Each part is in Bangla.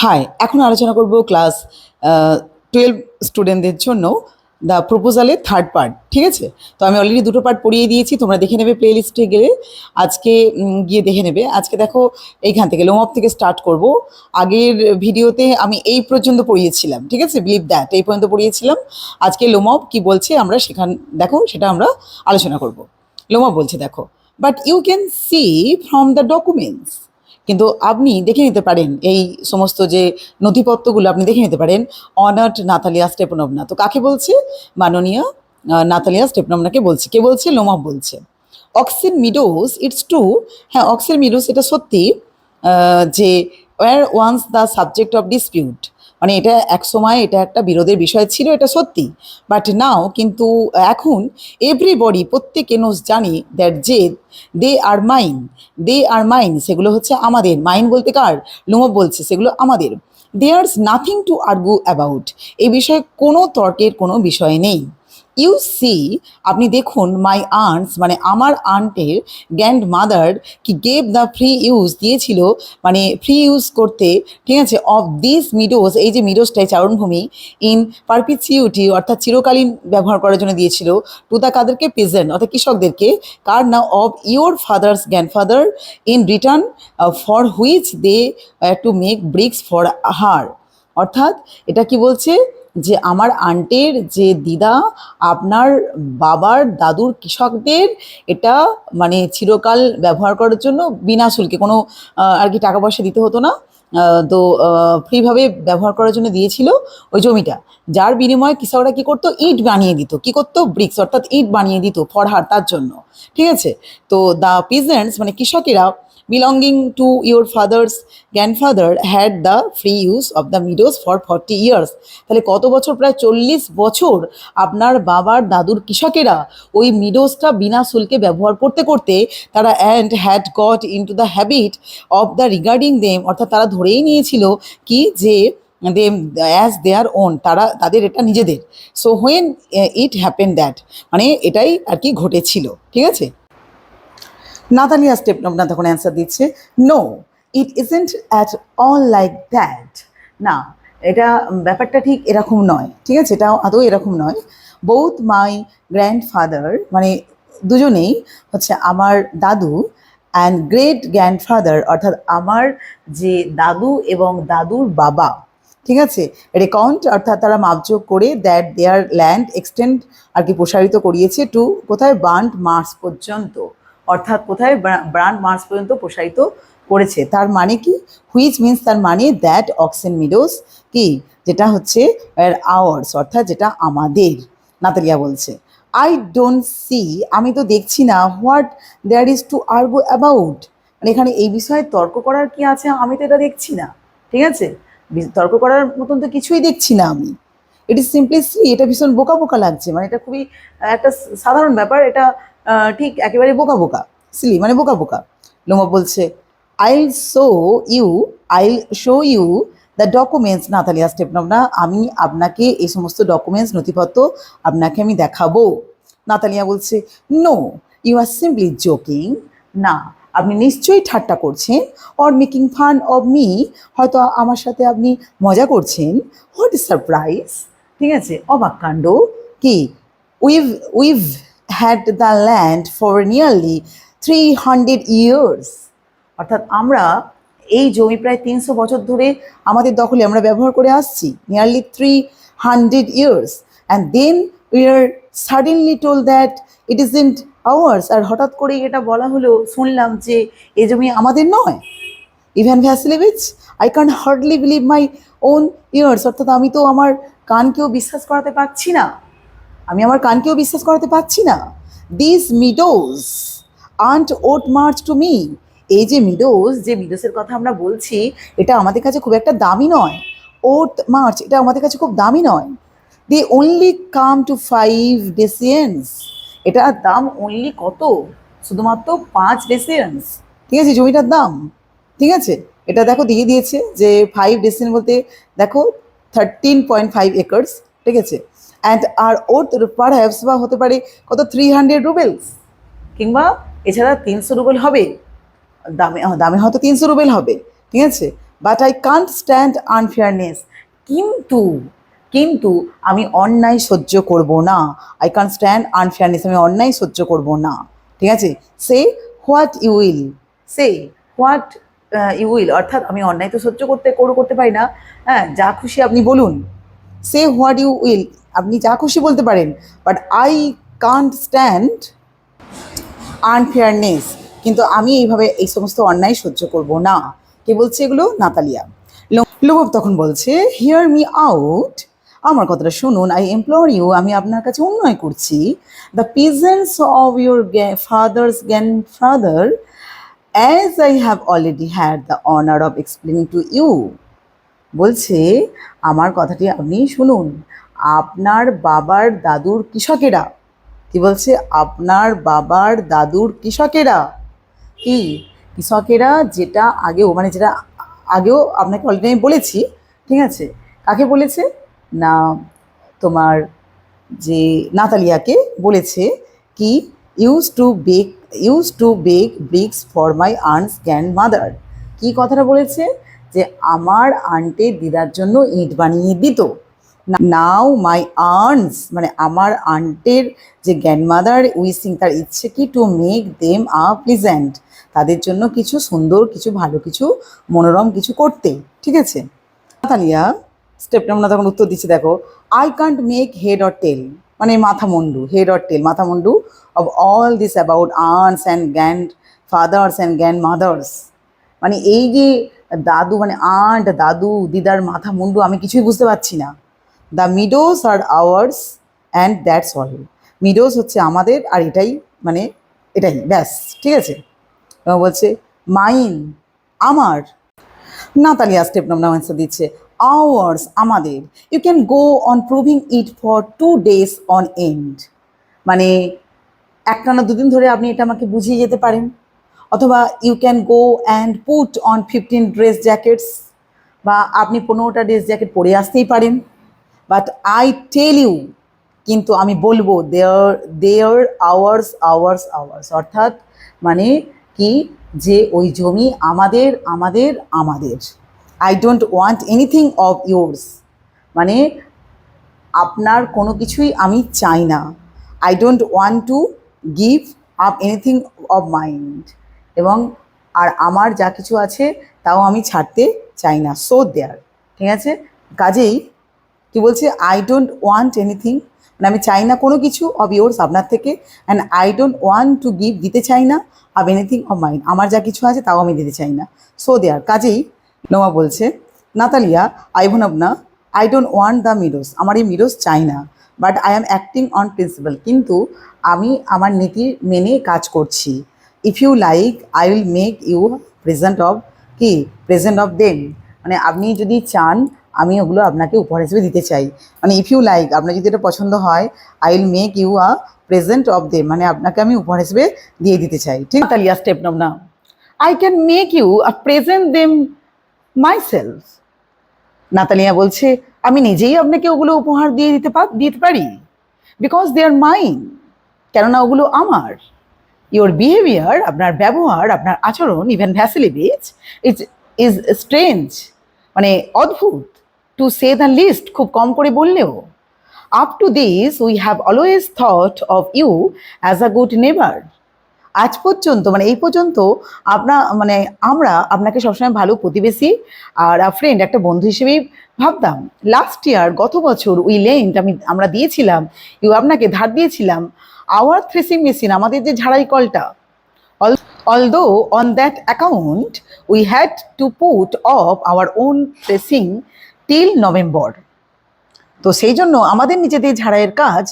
হাই এখন আলোচনা করব ক্লাস টুয়েলভ স্টুডেন্টদের জন্য দ্য প্রপোজালের থার্ড পার্ট ঠিক আছে? তো আমি অলরেডি দুটো পার্ট পড়িয়ে দিয়েছি, তোমরা দেখে নেবে প্লে লিস্টে গেলে। আজকে গিয়ে দেখে নেবে। আজকে দেখো, এইখান থেকে লোমপ থেকে স্টার্ট করব। আগের ভিডিওতে আমি এই পর্যন্ত পড়িয়েছিলাম, ঠিক আছে? বিলিভ দ্যাট এই পর্যন্ত পড়িয়েছিলাম। আজকে লোমপ কি বলছে আমরা সেখান, দেখো, সেটা আমরা আলোচনা করব। লোমপ বলছে, দেখো but you can see from the documents কিন্তু আপনি দেখে নিতে পারেন এই সমস্ত যে নথিপত্রগুলো আপনি দেখে নিতে পারেন অনার্ড নাতালিয়া স্টেপনবনা তো কাকে বলছে? মাননীয় নাথালিয়া নাতালিয়া স্টেপনবনাকে বলছে। কে বলছে? লোমা বলছে। অক্সিন মিডোস ইটস টু হ্যাঁ অক্সিন মিডোস, এটা সত্যি যে were once the subject of dispute মানে এটা এক সময় এটা একটা বিরোধের বিষয় ছিল, এটা সত্যি। বাট নাও কিন্তু এখন এভরিবডি প্রত্যেকে নোস জানি দ্যাট যে দে are mine they are mine সেগুলো হচ্ছে আমাদের। মাইন বলতে কার? লুমব বলছে, সেগুলো আমাদের। There's nothing to argue about এই বিষয়ে কোনো তর্কের কোনো বিষয় নেই। ইউ সি আপনি দেখুন মাই আন্টস মানে আমার আন্টের গ্র্যান্ড মাদার কি গেভ দ্য ফ্রি ইউজ দিয়েছিল মানে ফ্রি ইউজ করতে, ঠিক আছে অফ দিস মিডোজ এই যে মিডোজটাই চারণভূমি ইন পারপিচিউটি অর্থাৎ চিরকালীন ব্যবহার করার জন্য দিয়েছিল টু দ্য কাদেরকে প্রেজেন্ট অর্থাৎ কৃষকদেরকে, কার না of your father's grandfather in return for which they to make bricks for her অর্থাৎ এটা কি বলছে? যে আমার আন্টের যে দিদা, আপনার বাবার দাদুর কৃষকদের এটা মানে চিরকাল ব্যবহার করার জন্য বিনা শুল্কে কোনো আর কি টাকা পয়সা দিতে হতো না। তো ফ্রিভাবে ব্যবহার করার জন্য দিয়েছিল ওই জমিটা। যার বিনিময়ে কৃষকরা কি করতো? ইট বানিয়ে দিত। কি করতো? ব্রিক্স, অর্থাৎ ইট বানিয়ে দিত ফরহার তার জন্য। ঠিক আছে? তো দ্য পিজেন্টস মানে কৃষকেরা belonging to your father's grandfather had the free use of the meadows for forty years তাহলে কত বছর? প্রায় চল্লিশ বছর আপনার বাবার দাদুর কৃষকেরা ওই মিডোজটা বিনা শুল্কে ব্যবহার করতে করতে তারা and had got into the habit of the regarding them অর্থাৎ তারা ধরেই নিয়েছিল কি যে দে অ্যাজ দেয়ার ওন তারা তাদের এটা নিজেদের। So when it happen that মানে এটাই আর কি ঘটেছিল, ঠিক আছে? নাতালিয়া স্টেপ না তখন অ্যান্সার দিচ্ছে no it isn't at all like that না, এটা ব্যাপারটা ঠিক এরকম নয়, ঠিক আছে? এটা আদৌ এরকম নয়। বোথ মাই গ্র্যান্ডফাদার মানে দুজনেই হচ্ছে আমার দাদু অ্যান্ড গ্রেট গ্র্যান্ডফাদার অর্থাৎ আমার যে দাদু এবং দাদুর বাবা, ঠিক আছে? রেকাউন্ট অর্থাৎ তারা মাপযোগ করে দ্যাট দেয়ার ল্যান্ড এক্সটেন্ড আর কি প্রসারিত করিয়েছে টু কোথায়? বান্ড মার্চ পর্যন্ত। অর্থাৎ কোথায় ব্রান্ড মার্চ পর্যন্ত প্রসারিত করেছে। তার মানে কি? হুইচ মিন্স তার মানে দ্যাট অক্সেন মিডোস কি? যেটা হচ্ছে আওয়ার্স, অর্থাৎ যেটা আমাদের, নাতালিয়া বলছে। আই ডোন্ট সি, আমি তো দেখছি না, what there is to argue about? মানে এখানে এই বিষয়ে তর্ক করার কি আছে? আমি তো এটা দেখছি না, ঠিক আছে? তর্ক করার মতন তো কিছুই দেখছি না আমি। ইট ইজ সিম্পলি সি এটা ভীষণ বোকা বোকা লাগছে। মানে এটা খুবই, একটা সাধারণ ব্যাপার, এটা ঠিক একেবারে বোকা বোকা সিলি মানে বোকা বোকা। লোমা বলছে I'll show you I'll show you the documents না নাতালিয়া স্টেপনবনা আমি আপনাকে এই সমস্ত ডকুমেন্টস নথিপত্র আপনাকে আমি দেখাবো। নাতালিয়া বলছে no you are simply joking না, আপনি নিশ্চয়ই ঠাট্টা করছেন or making fun of me হয়তো আমার সাথে আপনি মজা করছেন। হোয়াট ইজ সারপ্রাইজ ঠিক আছে, অবাক কাণ্ড। কি? We've we've had the land for nearly three hundred years অর্থাৎ আমরা এই জমি প্রায় তিনশো বছর ধরে আমাদের দখলে আমরা ব্যবহার করে আসছি nearly three hundred years and then we are suddenly told that it isn't ours আর হঠাৎ করেই এটা বলা হলো, শুনলাম যে এই জমি আমাদের নয়। Ivan Vasilevich I can hardly believe my own ears অর্থাৎ আমি তো আমার কানকেও বিশ্বাস করাতে পারছি না। আমি আমার কানকেও বিশ্বাস করাতে পারছি না। This meadows aren't ought march to me এই যে মিডোজ যে মিডোসের কথা আমরা বলছি, এটা আমাদের কাছে খুব একটা দামি নয়। ওট মার্চ এটা আমাদের কাছে খুব দামি নয়। They only come to five dessiatins এটার দাম অনলি কত? শুধুমাত্র পাঁচ ডেসিয়েন্স ঠিক আছে, জমিটার দাম। ঠিক আছে? এটা দেখো দিয়ে দিয়েছে যে ফাইভ ডেসিয়েন বলতে দেখো থার্টিন পয়েন্ট ফাইভ একর্স ঠিক আছে? And R or per haves বা হতে পারে কত থ্রি হান্ড্রেড রুবেলস কিংবা এছাড়া তিনশো রুবেল হবে। দামে দামে হয়তো তিনশো রুবেল হবে, ঠিক আছে? But I can't stand unfairness কিন্তু কিন্তু আমি অন্যায় সহ্য করব না। আই কান স্ট্যান্ড আনফেয়ারনেস আমি অন্যায় সহ্য করব না, ঠিক আছে? Say what you will say what you will অর্থাৎ আমি অন্যায় তো সহ্য করতে করো করতে পারি না। হ্যাঁ যা খুশি আপনি বলুন। সে হোয়াট ইউ উইল আপনি যা খুশি বলতে পারেন but I can't stand unfairness কিন্তু আমি এইভাবে এই সমস্ত অন্যায় সহ্য করব না। কে বলছে এগুলো? নাতালিয়া। লোভব তখন বলছে হিয়ার মি আউট আমার কথাটা শুনুন আই এমপ্লয়ার ইউ আমি আপনার কাছে অন্যায় করছি। The peasants of your father's grandfather as I have already had the honour of explaining to you বলছে, আমার কথাটি আপনি শুনুন। আপনার বাবার দাদুর কৃষকেরা। কি বলছে? আপনার বাবার দাদুর কৃষকেরা। কি? কৃষকেরা যেটা আগেও মানে যেটা আগেও আপনাকে অলরেডি আমি বলেছি, ঠিক আছে? কাকে বলেছে? না, তোমার যে নাতালিয়াকে বলেছে কি use to bake use to bake bricks for my earns grandmother কী কথাটা বলেছে? যে আমার আন্টের দিদার জন্য ইট বানিয়ে দিত। নাও মাই আর্নস মানে আমার আন্টের যে গ্র্যান্ডমাদার উইসিং তার ইচ্ছে কি to make them a pleasant তাদের জন্য কিছু সুন্দর, কিছু ভালো, কিছু মনোরম কিছু করতে, ঠিক আছে? নাতালিয়া স্টেপ নাম্বার তখন উত্তর দিচ্ছে দেখো। I can't make head or tail মানে মাথা মুন্ডু হেড অর টেল মাথা মুন্ডু অফ অল দিস অ্যাবাউট আর্নস and grandfathers and grandmothers মানে এই যে দাদু মানে আন্ট দাদু, দিদার মাথা মুন্ডু আমি কিছুই বুঝতে পারছি না। The meadows are ours and that's all meadows হচ্ছে আমাদের আর এটাই মানে এটাই, ব্যাস, ঠিক আছে? বলছে, মাইন, আমার। নাতালিয়া স্টেপ নাম্বার অ্যান্সার দিচ্ছে আওয়ার্স আমাদের। You can go on proving it for two days on end মানে একটানা দুদিন ধরে আপনি এটা আমাকে বুঝিয়ে যেতে পারেন। অথবা you can go and put on fifteen dress jackets বা আপনি পনেরোটা ড্রেস জ্যাকেট পরে আসতেই পারেন। বাট আই টেল ইউ কিন্তু আমি বলব they're they're ours ours ours অর্থাৎ মানে কি? যে ওই জমি আমাদের আমাদের আমাদের। I don't want anything of yours মানে আপনার কোনো কিছুই আমি চাই না। I don't want to give up anything of mine এবং আর আমার যা কিছু আছে, তাও আমি ছাড়তে চাই না। সো দেয়ার ঠিক আছে? কাজেই কি বলছে? আই ডোন্ট ওয়ান্ট এনিথিং মানে আমি চাই না কোনো কিছু অফ ইয়োর্স আপনার থেকে। And I don't want to give দিতে চাই না অফ এনিথিং অফ মাইন্ড আমার যা কিছু আছে তাও আমি দিতে চাই না। সো দেয়ার কাজেই নোমা বলছে, নাতালিয়া আই ভন আইভনবনা I don't want the meadows আমার এই মিরোস চাই না। But I am acting on principle কিন্তু আমি আমার নীতি মেনে কাজ করছি। If you like I will make you present of কি? প্রেজেন্ট অফ দেম মানে আপনি যদি চান আমি ওগুলো আপনাকে উপহার হিসেবে দিতে চাই। মানে ইফ ইউ লাইক আপনার যদি এটা পছন্দ হয় I will make you a present of they মানে আপনাকে আমি উপহার হিসেবে দিয়ে দিতে চাই, ঠিক? তালিয়া স্টেপ নাম না I can make you a present them myself Natalya বলছে, আমি নিজেই আপনাকে ওগুলো উপহার দিয়ে দিতে দিতে পারি। বিকজ দে আর মাইন কেননা ওগুলো আমার। ইওর বিহেভিয়ার আপনার ব্যবহার, আপনার আচরণ Ivan Vasilevich is is strange মানে অদ্ভুত। টু সে দ্য লিস্ট খুব কম করে বললেও up to this we have always thought of you as a good neighbour আজ পর্যন্ত মানে এই পর্যন্ত আপনার মানে আমরা আপনাকে সবসময় ভালো প্রতিবেশী আর ফ্রেন্ড একটা বন্ধু হিসেবেই ভাবতাম। লাস্ট ইয়ার গত বছর উই লেন্ট আমি, আমরা দিয়েছিলাম ইউ আপনাকে ধার দিয়েছিলাম আওয়ার থ্রেসিং মেশিন আমাদের যে ঝাড়াই কলটা। Although on that account we had to put off our own threshing till November তো সেই জন্য আমাদের নিজেদের ঝাড়াইয়ের কাজ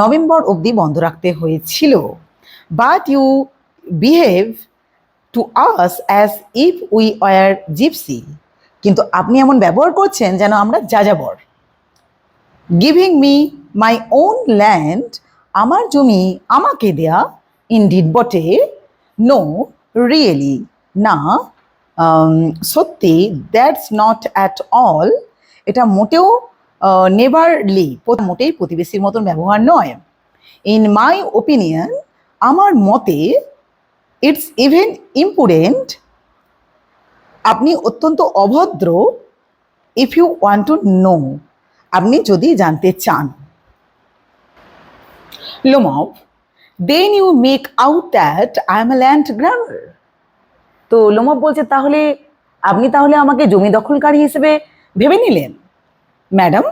নভেম্বর অবধি বন্ধ রাখতে হয়েছিল। But you behave to us as if we were gypsy কিন্তু আপনি এমন ব্যবহার করছেন যেন আমরা যাযাবর। Giving me my own land আমার জমি আমাকে দেয়া ইনডিড বটে। নো রিয়েলি না। সত্যি দ্যাটস নট অ্যাট অল এটা মোটেও নেভারলি মোটেই প্রতিবেশীর মতন ব্যবহার নয়। ইন মাই ওপিনিয়ন আমার মতে ইটস ইভেন ইম্পুডেন্ট আপনি অত্যন্ত অভদ্র if you want to know আপনি যদি জানতে চান। Lomov then you make out that I am a land grabber তো লোমব বলছে, তাহলে আপনি তাহলে আমাকে জমি দখলকারী হিসেবে ভেবে নিলেন? Madam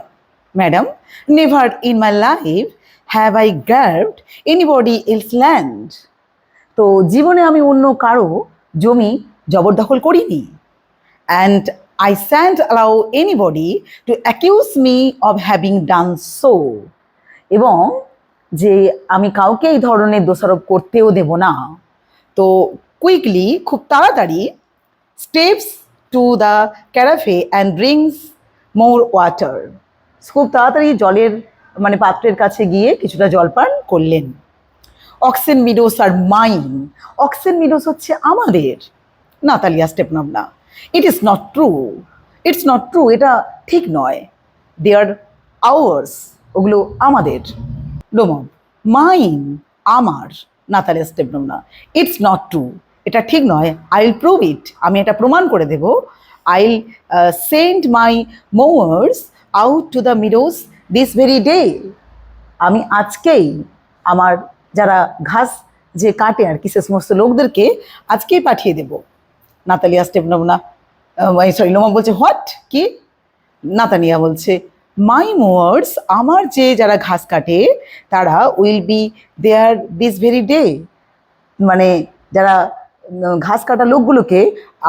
madam, never in my life have I grabbed anybody else land. তো জীবনে আমি অন্য কারও জমি জবরদখল করিনি। And I shan't allow anybody to accuse me of having done so. এবং যে আমি কাউকে এই ধরনের দোষারোপ করতেও দেব না। তো কুইকলি, খুব তাড়াতাড়ি, steps to the carafe and brings more water খুব তাড়াতাড়ি জলের মানে পাত্রের কাছে গিয়ে কিছুটা জল পান করলেন। Oxen Meadows are mine oxen meadows হচ্ছে আমাদের। Natalya Stepanovna it is not true it's not true এটা ঠিক নয়। দে আর আওয়ার্স ওগুলো আমাদের। ডোমম মাইন আমার। Natalya Stepanovna it's not true এটা ঠিক নয় আই উইল প্রুভ ইট আমি এটা প্রমাণ করে দেব। I will send my mowers out to the meadows this very day আমি আজকেই আমার যারা ঘাস যে কাটে আর কি, সে সমস্ত লোকদেরকে আজকেই পাঠিয়ে দেব। নাতালিয়া স্টেপনবনা সরি লোমা বলছে হোয়াট কি? নাতানিয়া বলছে মাই মোয়ার্স আমার যে যারা ঘাস কাটে, তারা will be there this very day মানে যারা ঘাস কাটা লোকগুলোকে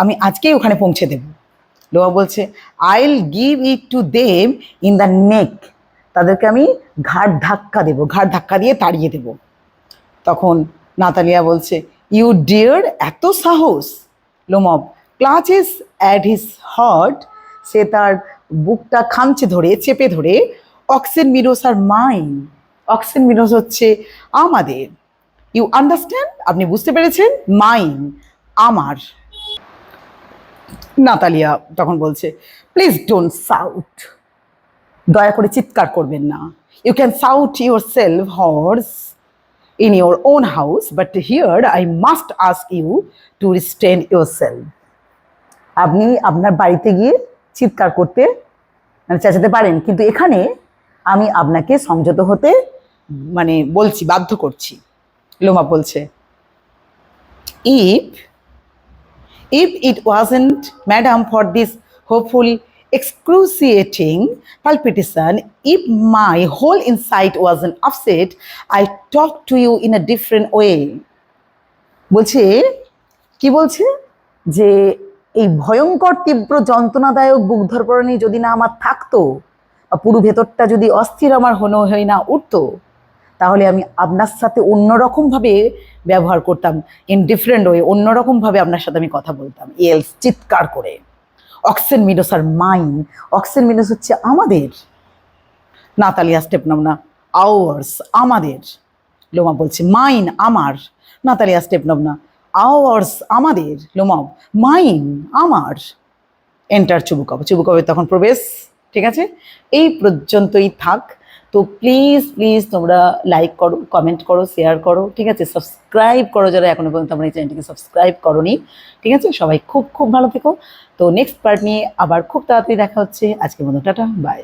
আমি আজকেই ওখানে পৌঁছে দেব। লোয়া বলছে I'll give it to them in the neck তাদেরকে আমি ঘাট ধাক্কা দেবো ঘাট ধাক্কা দিয়ে তাড়িয়ে দেব। তখন নাতালিয়া বলছে ইউ ডিয়ার এত সাহস! Lomov clutches at his heart সে তার বুকটা খামচে ধরে, চেপে ধরে Oxen Meadows are mine Oxen Meadows হচ্ছে আমাদের। ইউ আন্ডারস্ট্যান্ড আপনি বুঝতে পেরেছেন? মাইন আমার। নাতালিয়া তখন বলছে প্লিজ ডোন্ট সাউট দয়া করে চিৎকার করবেন না। You can shout yourself hoarse in your own house but here I must ask you to restrain yourself আপনি আপনার বাড়িতে গিয়ে চিৎকার করতে মানে চেঁচাতে পারেন, কিন্তু এখানে আমি আপনাকে সংযত হতে মানে বলছি, বাধ্য করছি। লোমা বলছে if if it wasn't, madam, for this hopeful, excruciating palpitation, if my whole inside wasn't upset, I talk to you in a different way. বলছে কি বলছে যে এই ভয়ঙ্কর তীব্র যন্ত্রণাদায়ক বুক ধরপড়ানি যদি না আমার থাকতো পুরো ভেতরটা যদি অস্থির আমার হনো হয়ে না উঠতো তাহলে আমি আপনার সাথে অন্যরকমভাবে ব্যবহার করতাম ইন ডিফারেন্ট ওয়ে অন্যরকমভাবে আপনার সাথে আমি কথা বলতাম। এলস, চিৎকার করে। Oxen Meadows are mine Oxen Meadows হচ্ছে আমাদের। নাতালিয়া স্টেপ নাম না। আওয়ার্স, আমাদের। লোমা বলছে, মাইন, আমার। নাতালিয়া স্টেপ নাম না। আওয়ার্স, আমাদের। লোমাব মাইন, আমার। এন্টার চুবুকব। চুবুকবে তখন প্রবেশ, ঠিক আছে? এই পর্যন্তই থাক। তো প্লিজ প্লিজ তোমরা লাইক করো কমেন্ট করো শেয়ার করো, ঠিক আছে? সাবস্ক্রাইব করো যারা এখনও পর্যন্ত আমার এই চ্যানেলটিকে সাবস্ক্রাইব করোনি, ঠিক আছে? সবাই খুব খুব ভালো থেকো। তো নেক্সট পার্ট নিয়ে আবার খুব তাড়াতাড়ি দেখা হচ্ছে। আজকের মতো টাটা বাই